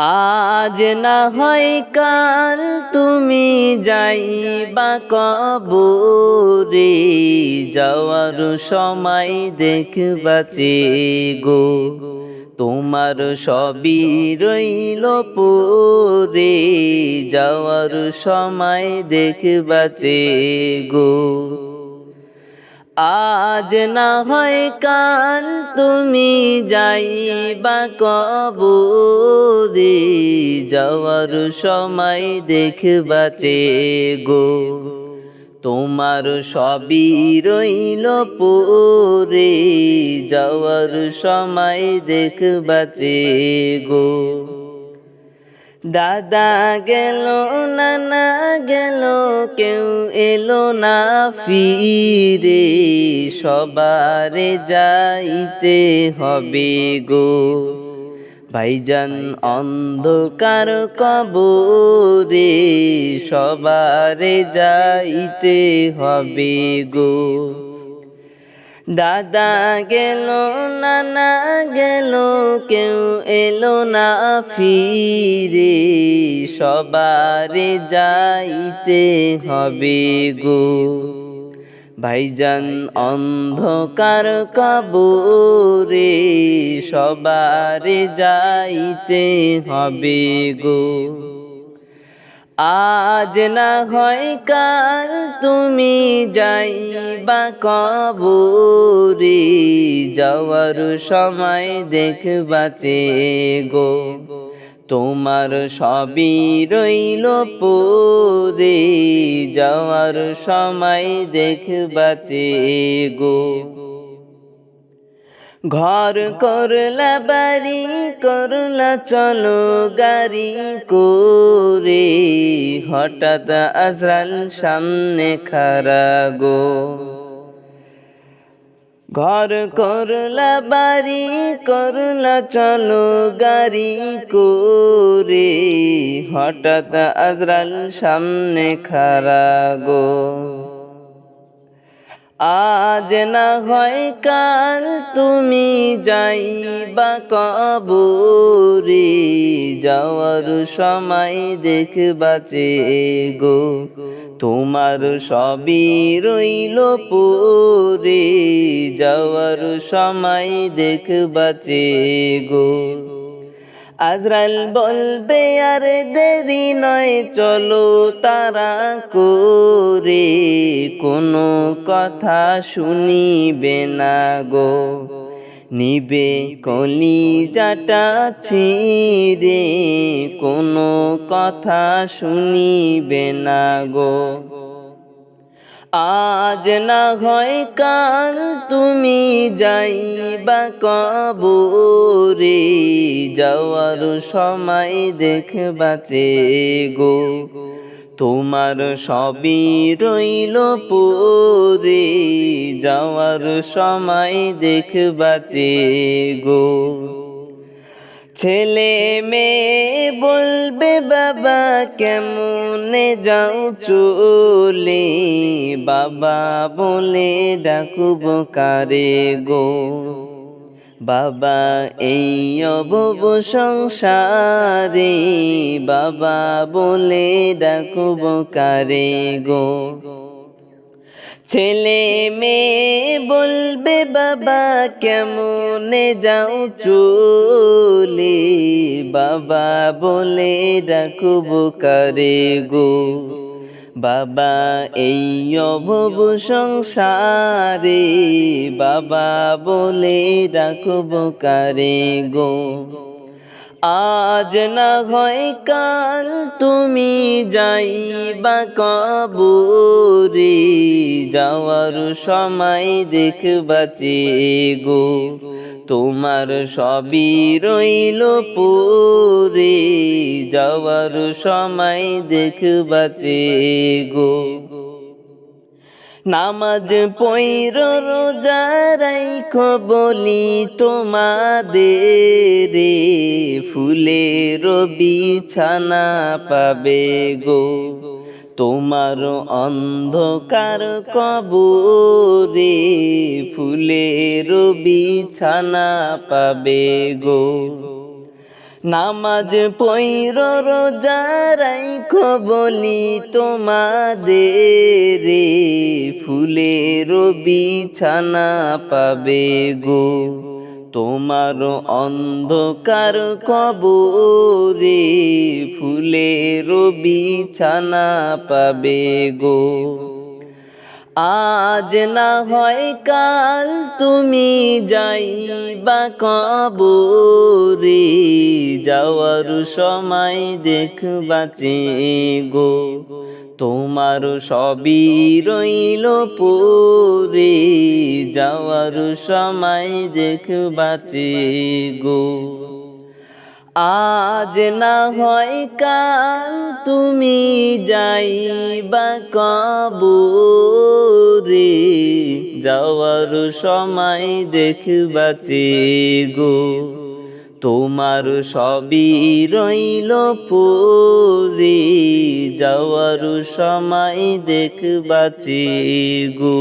আজ না হয় কাল তুমি যাইবা কবরে, যাওয়ার সময় দেখবাচে গো তোমার সবই রইল পরে, যাওয়ার সময় দেখবাচে গো আজ না হয় কাল তুমি যাইবা কবরে, যাওয়ার সময় দেখবাচে গো, তোমার সবই রইল পরে, যাওয়ার সময় দেখবাচে গো। দাদা গেল, নানা গেল, কেউ এলো না ফিরে। সবারে যাইতে হবে গো। ভাইজান অন্ধকার কবরে, সবারে যাইতে হবে গো। দাদা গেল, নানা গেল, কেউ এলো না ফিরে। সবারে যাইতে হবে গো। ভাইজান অন্ধকার কবরে, সবারে যাইতে হবে গো। আজ না হয় কাল তুমি যাই যাইবা কবরে, যাওয়ার সময় দেখবাচে গো, তোমার সবই রইল পরে, যাওয়ার সময় দেখবাচে গো। ঘর করলা, বাড়ি করলা, চলো গাড়ি করে। হঠাৎ আজরাল সামনে খারা গো। ঘর করলা, বাড়ি করলা, চলো গাড়ি করে। হঠাৎ আজরাল সামনে খারা গো। আজ না হয় কাল তুমি যাইবা কবরে, যাওয়ার সময় দেখবাচে গো, তোমার সবই রইল পরে, যাওয়ার সময় দেখবাচে গো। আজরাল বলবে, আর দেরি নয়, চলো তারা করে কোনো কথা শুনিবে না গো। নিবে কলি জাটা ছিঁড়ে। কোনো কথা শুনিবে না গো। আজ না হয় কাল তুমি যাই যাইবা কবরে, যাওয়ার সময় দেখবাচে গো তোমার সবই রইল পরে, যাওয়ার সময় দেখবাচে গো ছেলে মেয়ে বলবে, বাবা, কেমনে যাও চলে? বাবা বলে, ডাকুব কারে গো? বাবা, এই অবব সংসারে? বাবা বলে, ডাকুব কারে গো? ছেলে মেয়ে বলবে, বাবা, কেমনে যাও চলে? বাবা বলে ডাকুব কারে গো বাবা, এই অভব সংসারে। বাবা বলে ডাকুব কারে গো আজ না হয় কাল তুমি যাইবা কবরে, যাওয়ার সময় দেখবাচে গো তোমার সবই রইল পরে, যাওয়ার সময় দেখবাচে গো নামাজ পৈর রোজা রাইখ বলি তোমাদের রে ফুলের বিছানা পাবে গো। তোমার অন্ধকার কবরে ফুলের বিছানা পাবে গো। নামাজ পৈর রোজা রাইখ বলি তোমাদের, ফুলের বিছানা পাবে গো। তোমার অন্ধকার কবরে ফুলের বিছানা পাবে গো। আজ না হয় কাল তুমি যাইবা কবরে, যাওয়ার সময় দেখবাচে গো, তোমার সবই রইল পরে, যাওয়ার সময় দেখবাচে গো। আজ না হয় কাল তুমি যাইবা কবরে। যাওয়ার সময় দেখবাচে গো তোমার সবই রইল পরে। যাওয়ার সময় দেখবাচে গো